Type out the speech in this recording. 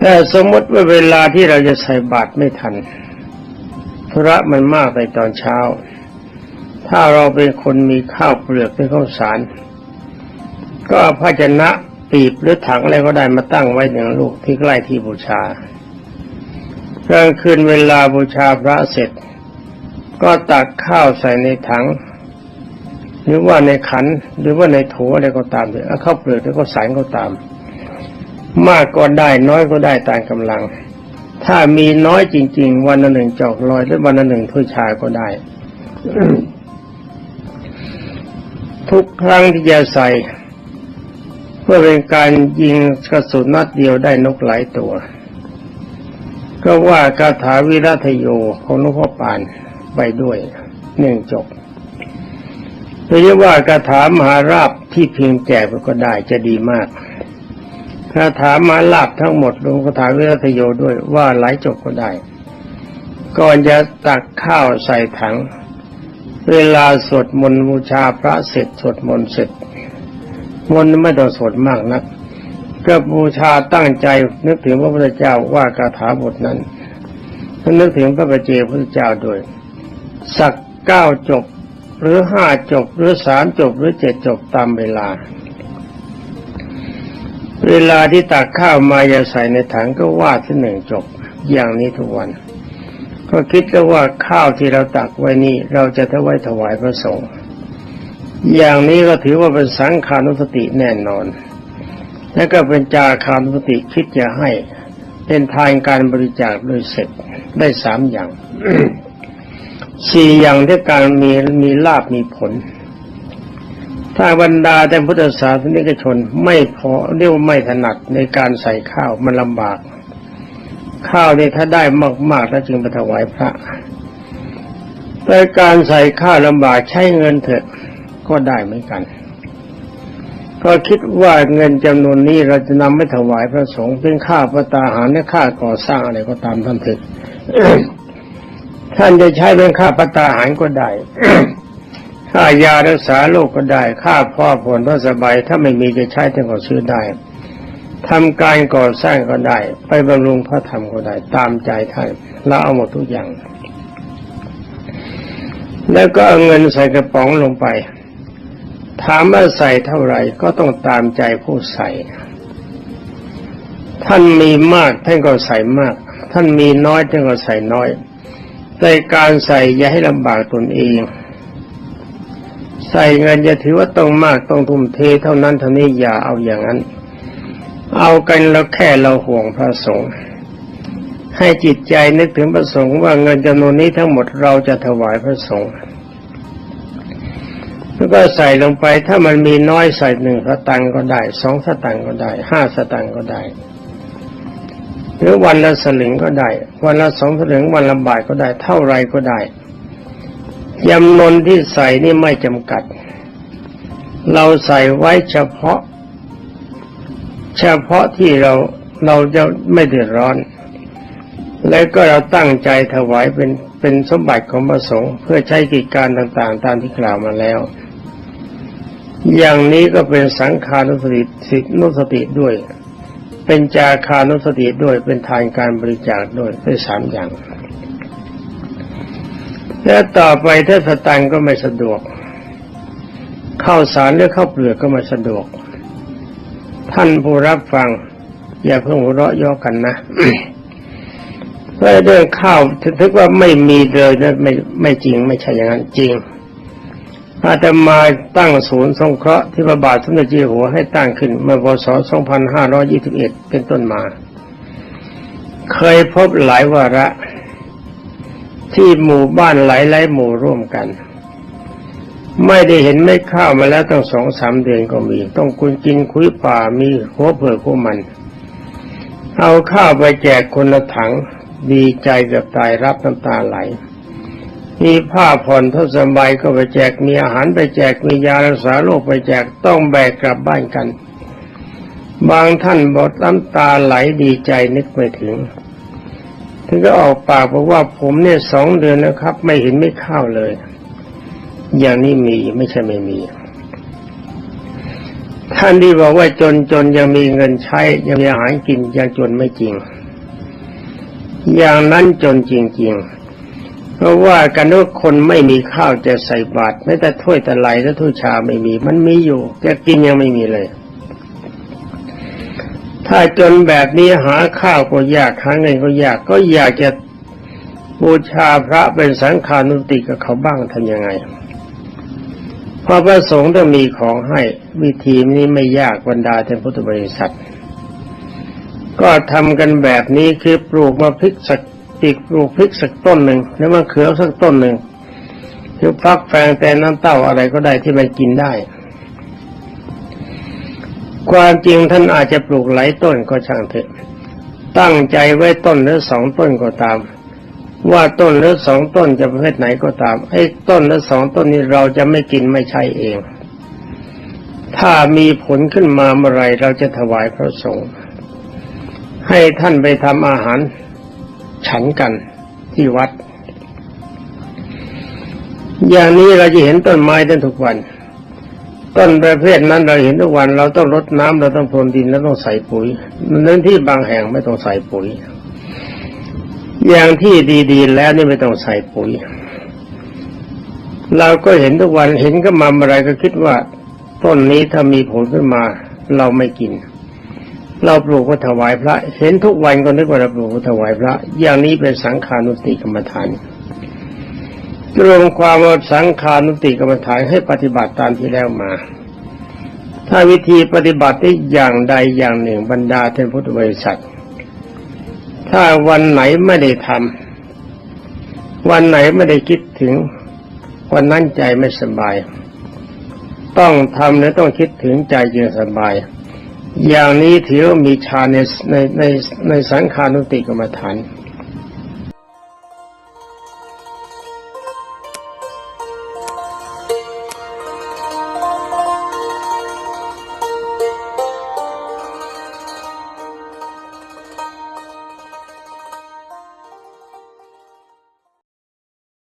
แต่สมมติว่าเวลาที่เราจะใส่บาตรไม่ทันธุระมันมากในตอนเช้า ถ้าเราเป็นคนมีข้าวเปลือกเป็นข้าวสาร ก็ภาชนะปีบหรือถังอะไรก็ได้มาตั้งไว้หนึ่งลูกที่ใกล้ที่บูชากลางคืนเวลาบูชาพระเสร็จ ก็ตักข้าวใส่ในถัง หรือว่าในขันหรือว่าในโถอะไรก็ตามเถอะเอาข้าวเปลือกแล้วก็สารก็ตามม มากก็ได้น้อยก็ได้ตามกำลัง ถ้ามีน้อยจริง ๆ วันละหนึ่งจอกลอยหรือวันละหนึ่งถ้วยชาก็ได้ ทุกครั้งที่จะใส่เพื่อเป็นการยิงกระสุนนัดเดียวได้นกหลายตัว ก็ว่าคาถาวิรัตโยของหลวงพ่อปานไปด้วยหนึ่งจบหรือว่าคาถามหาราบที่เพียงแจกก็ได้จะดีมาก คาถามหาลาบทั้งหมดลงคาถาวิรัตโยด้วยว่าหลายจบก็ได้ ก่อนจะตักข้าวใส่ถัง เวลาสวดมนต์บูชาพระเสร็จสวดมนต์เสร็จ มนต์ไม่ต้องสวดมากนักก็บูชาตั้งใจนึกถึงพระพุทธเจ้าว่าคาถาบทนั้นนึกถึงพระปเจพระพุทธเจ้าด้วย สักเก้าจบหรือห้าจบหรือสามจบหรือเจ็ดจบตามเวลา เวลาที่ตักข้าวมาอย่าใส่ในถังก็ว่าที่หนึ่งจบอย่างนี้ทุกวัน ก็คิดแล้วว่าข้าวที่เราตักไว้นี่เราจะถวายถวายพระสงฆ์อย่างนี้ก็ถือว่าเป็นสังขานุสติแน่นอน และก็เป็นจาคานุสติคิดจะให้เป็นทานการบริจาคโดยเสร็จได้สามอย่างสี่อย่างที่การมีมีลาบมีผล ถ้าบรรดาแต่พุทธศาสนิกชนไม่พอเรียกว่าไม่ถนัดในการใส่ข้าวมันลำบาก ข้าวเนี่ยถ้าได้มากๆแล้วจึงไปถวายพระแต่การใส่ข้าวลำบากใช้เงินเถอะก็ได้เหมือนกัน ก็คิดว่าเงินจำนวนนี้เราจะนำไปถวายพระสงฆ์เป็นค่าประตาหารและค่าก่อสร้างอะไรก็ตามท่านเถิดท่านจะใช้เป็นค่าประตาหารก็ได้ ค่ายารักษาโรคก็ได้ ค่าพ่อผลพระสบาย ถ้าไม่มีจะใช้ท่านก็ซื้อได้ทำการก่อสร้างก็ได้ ไปบำรุงพระธรรมก็ได้ ตามใจท่านเราเอาหมดทุกอย่าง แล้วก็เอาเงินใส่กระป๋องลงไป ถามว่าใส่เท่าไหร่ก็ต้องตามใจผู้ใส่ ท่านมีมากท่านก็ใส่มาก ท่านมีน้อยท่านก็ใส่น้อย แต่การใส่อย่าให้ลำบากตนเอง ใส่เงินจะถือว่าต้องมากต้องทุ่มเทเท่านั้นเท่านี้อย่าเอาอย่างนั้น เอากันแล้วแค่เราห่วงพระสงฆ์ให้จิตใจนึกถึงพระสงฆ์ว่าเงินจำนวนนี้ทั้งหมดเราจะถวายพระสงฆ์แล้วก็ใส่ลงไปถ้ามันมีน้อยใส่หนึ่งสตังก็ได้สองสตังก็ได้ห้าสตังก็ได้ หรือวันละสลึงก็ได้ วันละสองสลึงวันละบาทก็ได้ เท่าไรก็ได้ จำนวนที่ใส่นี่ไม่จำกัด เราใส่ไว้เฉพาะ เฉพาะที่เราเราจะไม่เดือดร้อน แล้วก็เราตั้งใจถวายเป็นเป็นสมบัติของพระสงฆ์เพื่อใช้กิจการต่างๆ ตามที่กล่าวมาแล้ว อย่างนี้ก็เป็นสังขานุสติสินุสติด้วย เป็นจาคานุสติด้วยเป็นทานการบริจาคด้วยเป็นสามอย่าง และต่อไปถ้าสตังก็ไม่สะดวก เข้าสารหรือเข้าเปลือกก็ไม่สะดวก ท่านผู้รับฟัง อย่าเพิ่งหัวเราะย่อกันนะเพราะเรื่องข้าวถึงว่าไม่มีเลยนะไม่ไม่จริงไม่ใช่อย่างนั้นจริงอาตมาตั้งศูนย์สงเคราะห์ที่พระบาทสมเด็จเจ้าอยู่หัวให้ตั้งขึ้นเมื่อพศ 2521 เป็นต้นมา เคยพบหลายวาระ ที่หมู่บ้านหลายหลายหมู่ร่วมกัน ไม่ได้เห็นไม่ข้าวมาแล้วตั้งสองสามเดือนก็มี ต้องคุณกินคุยป่ามีหัวเผือกหัวมัน เอาข้าวไปแจกคนละถังดีใจกือบตายรับน้ำตาไหลมีผ้าผ่อนทศบายก็ไปแจกมีอาหารไปแจกมียารักษาโรคไปแจกต้องแบกกลับบ้านกัน บางท่านบอกน้ำตาไหลดีใจนึกไม่ถึง ถึงก็ออกปากบอกว่าผมเนี่ยสองเดือนแล้วครับ ไม่เห็นไม่ข้าวเลย อย่างนี้มีไม่ใช่ไม่มี ท่านที่บอกว่าจนจนยังมีเงินใช้ ยังมีอาหารกินยังจนไม่จริง อย่างนั้นจนจริง ๆ เพราะว่ากันว่าคนไม่มีข้าวจะใส่บาตรแม้แต่ถ้วยตะไลและถ้วยชาไม่มี มันมีอยู่จะกินยังไม่มีเลย ถ้าจนแบบนี้หาข้าวก็ยากหาเงินก็ยาก ก็อยากจะบูชาพระเป็นสังฆานุติกับเขาบ้างทำยังไงเพราะพระสงฆ์ต้องมีของให้วิธีนี้ไม่ยากบรรดาท่านพุทธบริษัท ก็ทำกันแบบนี้คือปลูกมาพริกสักปีกปลูกพริกสักต้นหนึ่งแล้วมะเขือสักต้นหนึ่งคือฟักแฟงแต่น้ำเต้าอะไรก็ได้ที่มันกินได้ ความจริงท่านอาจจะปลูกหลายต้นก็ช่างเถอะ ตั้งใจไว้ต้นหรือสองต้นก็ตาม ว่าต้นหรือสองต้นจะประเภทไหนก็ตามไอ้ต้นหรือสองต้นนี้เราจะไม่กินไม่ใช่เอง ถ้ามีผลขึ้นมาเมื่อไรเราจะถวายพระสงฆ์ให้ท่านไปทำอาหาร ฉันกันที่วัด อย่างนี้เราจะเห็นต้นไม้ได้ทุกวัน ต้นประเภทนั้นเราเห็นทุกวันเราต้องรดน้ำเราต้องพรวนดินแล้วต้องใส่ปุ๋ยเนื้อที่บางแห่งไม่ต้องใส่ปุ๋ย อย่างที่ดีๆ แล้วนี่ไม่ต้องใส่ปุ๋ย เราก็เห็นทุกวันเห็นก็มาอะไรก็คิดว่า ต้นนี้ถ้ามีผลขึ้นมาเราไม่กิน เราปลูกก็ถวายพระ เห็นทุกวันก็นึกว่าเราปลูกก็ถวายพระ อย่างนี้เป็นสังขานุติกรรมฐาน รวมความว่าสังขานุติกรรมฐานให้ปฏิบัติตามที่แล้วมา ถ้าวิธีปฏิบัติได้อย่างใดอย่างหนึ่งบรรดาท่านพุทธบริษัท ถ้าวันไหนไม่ได้ทำวันไหนไม่ได้คิดถึง วันนั้นใจไม่สบาย ต้องทำและต้องคิดถึงใจจึงสบาย อย่างนี้ถือว่ามีฌานในในในในสังขานุติกรรมฐาน